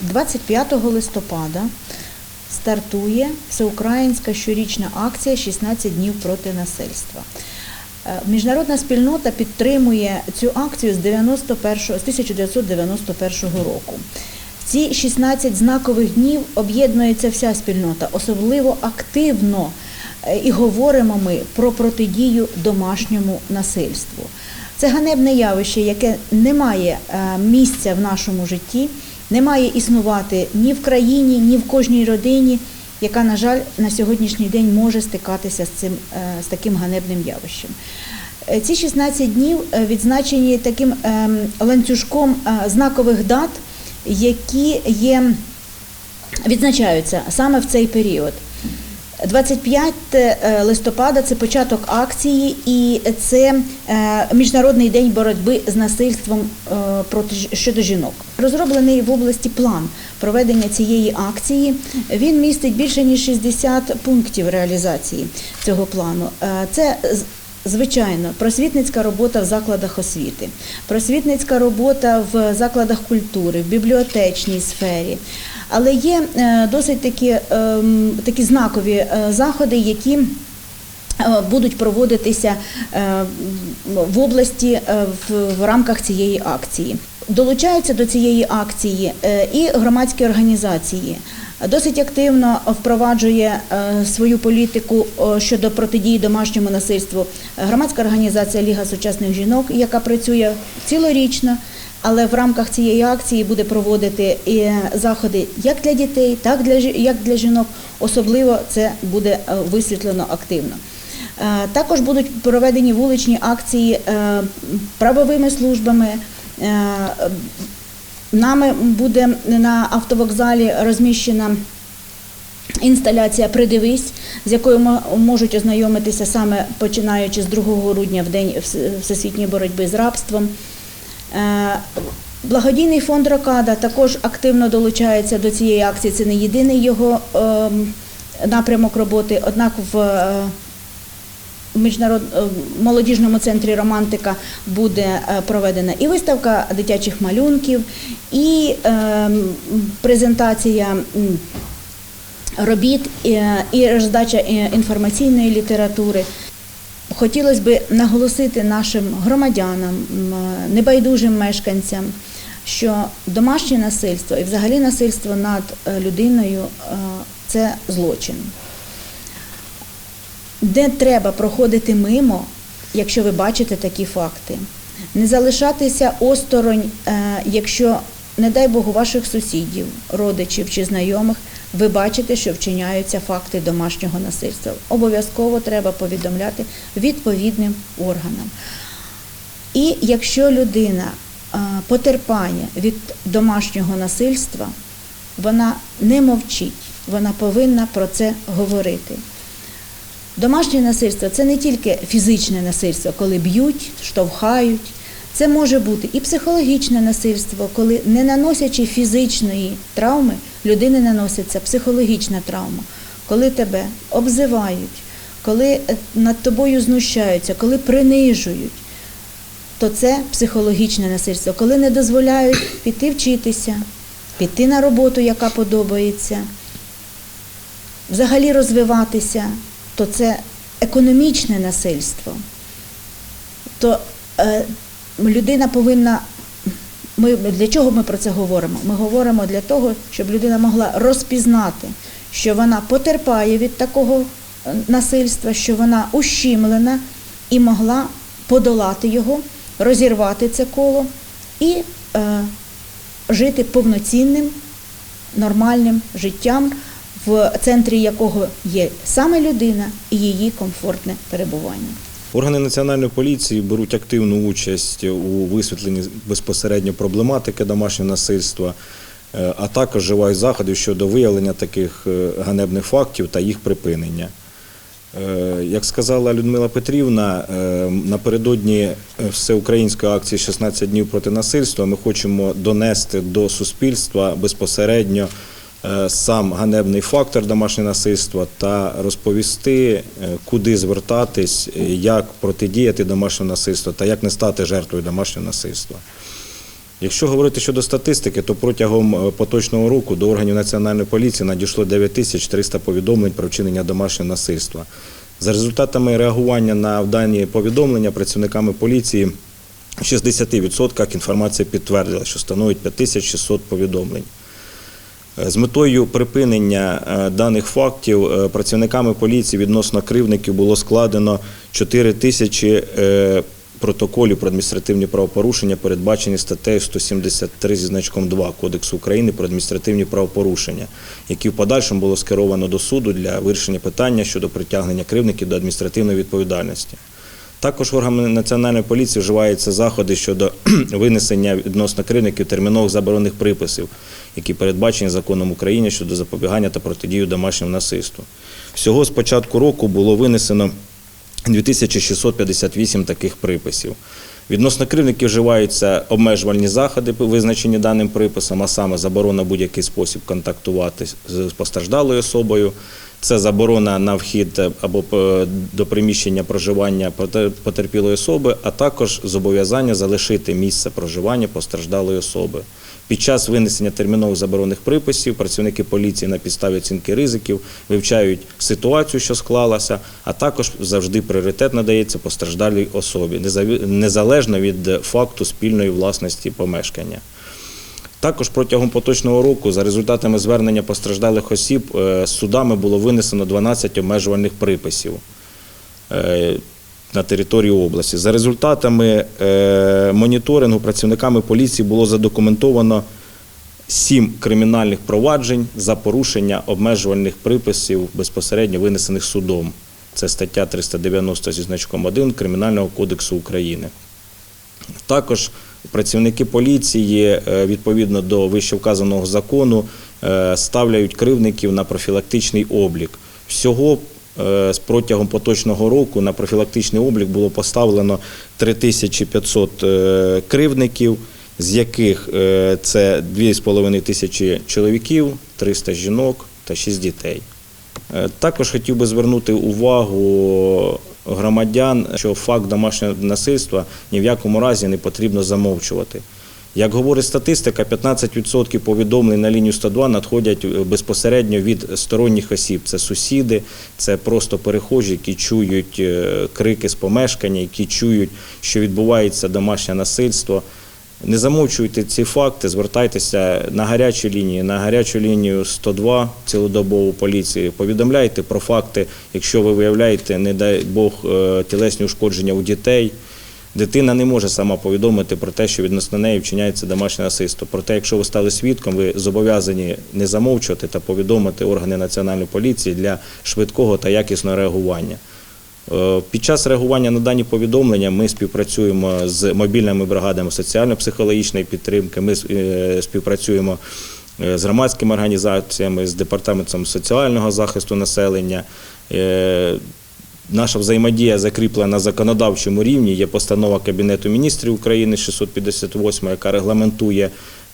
25 листопада стартує всеукраїнська щорічна акція «16 днів проти насильства. Е, Міжнародна спільнота підтримує цю акцію з 91, з 1991 року. В ці 16 знакових днів об'єднується вся спільнота, особливо активно е, і говоримо ми про протидію домашньому насильству. Це ганебне явище, яке не має е, місця в нашому житті, не має існувати ні в країні, ні в кожній родині, яка, на жаль, на сьогоднішній день може стикатися з цим е, з таким ганебним явищем. Е, Ці 16 днів е, відзначені таким ем, ланцюжком знакових дат, які є, відзначаються саме в цей період. 25 е, листопада це початок акції, і це е, міжнародний день боротьби з насильством е, проти щодо жінок. Розроблений в області план проведення цієї акції. Він містить більше ніж 60 пунктів реалізації цього плану. Це Звичайно, просвітницька робота в закладах освіти, просвітницька робота в закладах культури, в бібліотечній сфері. Але є е, досить такі, ем, такі знакові е, заходи, які е, будуть проводитися в області в, рамках цієї акції. Долучаються до цієї акції і громадські організації. Досить активно впроваджує свою політику щодо протидії домашньому насильству громадська організація Ліга сучасних жінок, яка працює цілорічно, але в рамках цієї акції буде проводити і заходи як для дітей, так для як для жінок. Особливо це буде е, висвітлено активно. Е, Також будуть проведені вуличні акції е, правовими службами. е, Нами буде на автовокзалі розміщена інсталяція Придивись, з якою можуть ознайомитися саме починаючи з 2 грудня в день всесвітньої боротьби з рабством. Е, Благодійний фонд Рокада також активно долучається до цієї акції. Це не єдиний його ем, напрямок роботи. Однак в е, е, молодіжному центрі Романтика буде проведена і виставка дитячих малюнків, і ем, презентація робіт, і роздача інформаційної літератури. Хотілося б наголосити нашим громадянам, небайдужим мешканцям, що домашнє насильство і взагалі насильство над е, людиною е, це злочин. Де треба проходити мимо, якщо ви бачите такі факти. Не залишатися осторонь, е, якщо, не дай Бог, ваших сусідів, родичів чи знайомих ви бачите, що вчиняються факти домашнього насильства. Обов'язково треба повідомляти відповідним органам. І якщо людина е, потерпає від домашнього насильства, вона не мовчить, вона повинна про це говорити. Домашнє насильство це не тільки фізичне насильство, коли б'ють, штовхають. Це може бути і психологічне насильство, коли не наносячи фізичної травми, людини наноситься психологічна травма, коли тебе обзивають, коли е, над тобою знущаються, коли принижують, то це психологічне насильство, коли не дозволяють піти вчитися, піти на роботу, яка подобається, взагалі розвиватися, то це економічне насильство. То е, людина повинна. Ми для чого ми про це говоримо? Ми говоримо для того, щоб людина могла розпізнати, що вона потерпає від такого е, насильства, що вона ущемлена і могла подолати його, розірвати це коло і е, жити повноцінним, нормальним життям, в центрі якого є саме людина і її комфортне перебування. Органи національної поліції беруть активну участь у висвітленні безпосередньо проблематики домашнього насильства, е, а також вживають заходів щодо виявлення таких е, ганебних фактів та їх припинення. Е, Як сказала Людмила Петрівна, напередодні всеукраїнської акції «16 днів проти насильства ми хочемо донести до суспільства безпосередньо сам ганебний фактор домашнього насильства та розповісти, е, куди звертатись, е, як протидіяти домашньому насильству та як не стати жертвою домашнього насильства. Якщо говорити щодо статистики, то протягом е, поточного року до органів національної поліції надійшло 9300 повідомлень про вчинення домашнього насильства. За результатами реагування на дані повідомлення працівниками поліції в 60% інформація підтвердила, що становить 5600 повідомлень. З метою припинення е, даних фактів е, працівниками поліції відносно кривдників було складено 4 тисячі е, протоколів про адміністративні правопорушення, передбачені статтею 173 зі значком 2 Кодексу України про адміністративні правопорушення, які в подальшому було скеровано до суду для вирішення питання щодо притягнення кривдників до адміністративної відповідальності. Також органами національної поліції вживаються заходи щодо винесення відносно кривдників термінових заборонених приписів, які передбачені законом України щодо запобігання та протидії домашньому насильству. Всього з початку року було винесено 2658 таких приписів. Відносно кривдників вживаються обмежувальні заходи, визначені даним приписом, а саме заборона будь-який спосіб контактувати з постраждалою особою. Це заборона на вхід або е, до приміщення проживання потер- потерпілої особи, а також зобов'язання залишити місце проживання постраждалої особи. Під час винесення термінових заборонних приписів працівники поліції на підставі оцінки ризиків вивчають ситуацію, що склалася, а також завжди пріоритет надається постраждалій особі, незалежно від факту спільної власності помешкання. Також протягом поточного року, за результатами звернення постраждалих осіб, е, судами було винесено 12 обмежувальних приписів е, на території області. За результатами е, моніторингу працівниками поліції було задокументовано 7 кримінальних проваджень за порушення обмежувальних приписів, безпосередньо винесених судом. Це стаття 390 зі значком 1 Кримінального кодексу України. Також працівники поліції е, відповідно до вищевказаного закону е, ставляють кривдників на профілактичний облік. Всього е, з протягом поточного року на профілактичний облік було поставлено 3500 е, кривдників, з яких це 2,5 тисячі чоловіків, 300 жінок та 6 дітей. Також хотів би звернути увагу громадян, що факт домашнього насильства ні в якому разі не потрібно замовчувати. Як говорить статистика, 15% повідомлень на лінію 102 надходять е, безпосередньо від сторонніх осіб. Це сусіди, це просто перехожі, які чують е, крики з помешкання, які чують, що відбувається домашнє насильство. Не замовчуйте ці факти, звертайтеся на гарячі лінії, на гарячу лінію 102 цілодобову поліції. Повідомляйте про факти, якщо ви виявляєте, не дай Бог, е, тілесні ушкодження у дітей. Дитина не може сама повідомити про те, що відносно неї вчиняється домашнє насильство. Проте, якщо ви стали свідком, ви зобов'язані не замовчувати та повідомити органи національної поліції для швидкого та якісного реагування. Е, Під час реагування на дані повідомлення ми співпрацюємо з мобільними бригадами соціально-психологічної підтримки. Ми е, співпрацюємо е, з громадськими організаціями, з департаментом соціального захисту населення. Наша взаємодія закріплена на законодавчому рівні. Є постанова Кабінету міністрів України 658, яка регламентує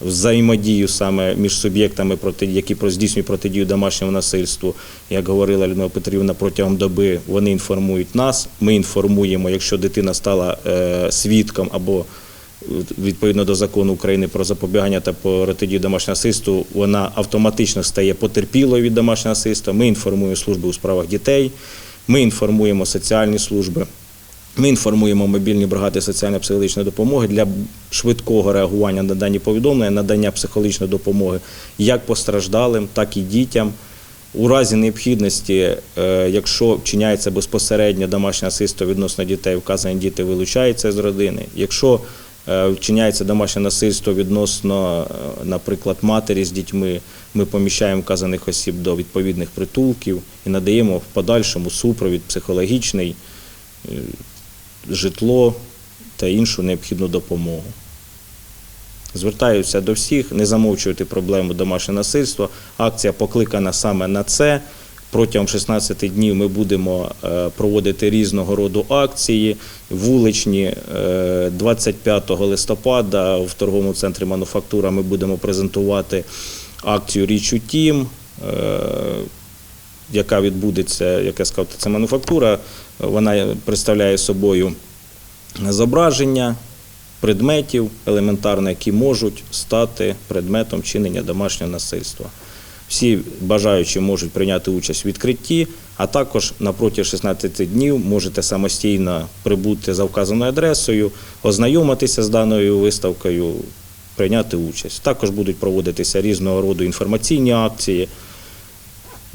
взаємодію саме між суб'єктами, які здійснюють протидію домашньому насильству. Як говорила Людмила Петрівна, протягом доби вони інформують нас. Ми інформуємо, якщо дитина стала е, свідком або е, відповідно до закону України про запобігання та протидію домашнього насильству, вона автоматично стає потерпілою від домашнього насильства. Ми інформуємо служби у справах дітей, ми інформуємо соціальні служби. Ми інформуємо мобільні бригади соціально-психологічної допомоги для швидкого реагування на дані повідомлення, надання психологічної допомоги як постраждалим, так і дітям. У разі необхідності, е, якщо вчиняється безпосередньо домашнє насильство відносно дітей, вказані діти вилучаються з родини. Якщо е, вчиняється домашнє насильство відносно, е, наприклад, матері з дітьми, ми поміщаємо вказаних осіб до відповідних притулків і надаємо в подальшому супровід психологічний, житло та іншу необхідну допомогу. Звертаюся до всіх, не замовчувати проблему домашнього насильства. Акція покликана саме на це. Протягом 16 днів ми будемо е, проводити різного роду акції, вуличні. Е, 25 листопада в торговому центрі мануфактура ми будемо презентувати акцію Річ у тім, е, яка відбудеться, як я сказав, це мануфактура. Вона представляє собою зображення предметів елементарно, які можуть стати предметом чинення домашнього насильства. Всі бажаючі можуть прийняти участь в відкритті, а також на протязі 16 днів можете самостійно прибути за вказаною адресою, ознайомитися з даною виставкою, прийняти участь. Також будуть проводитися різного роду інформаційні акції,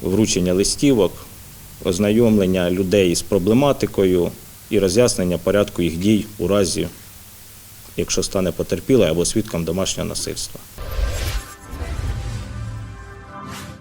вручення листівок, ознайомлення людей з проблематикою і роз'яснення порядку їх дій у разі, якщо стане потерпілий або свідком домашнього насильства.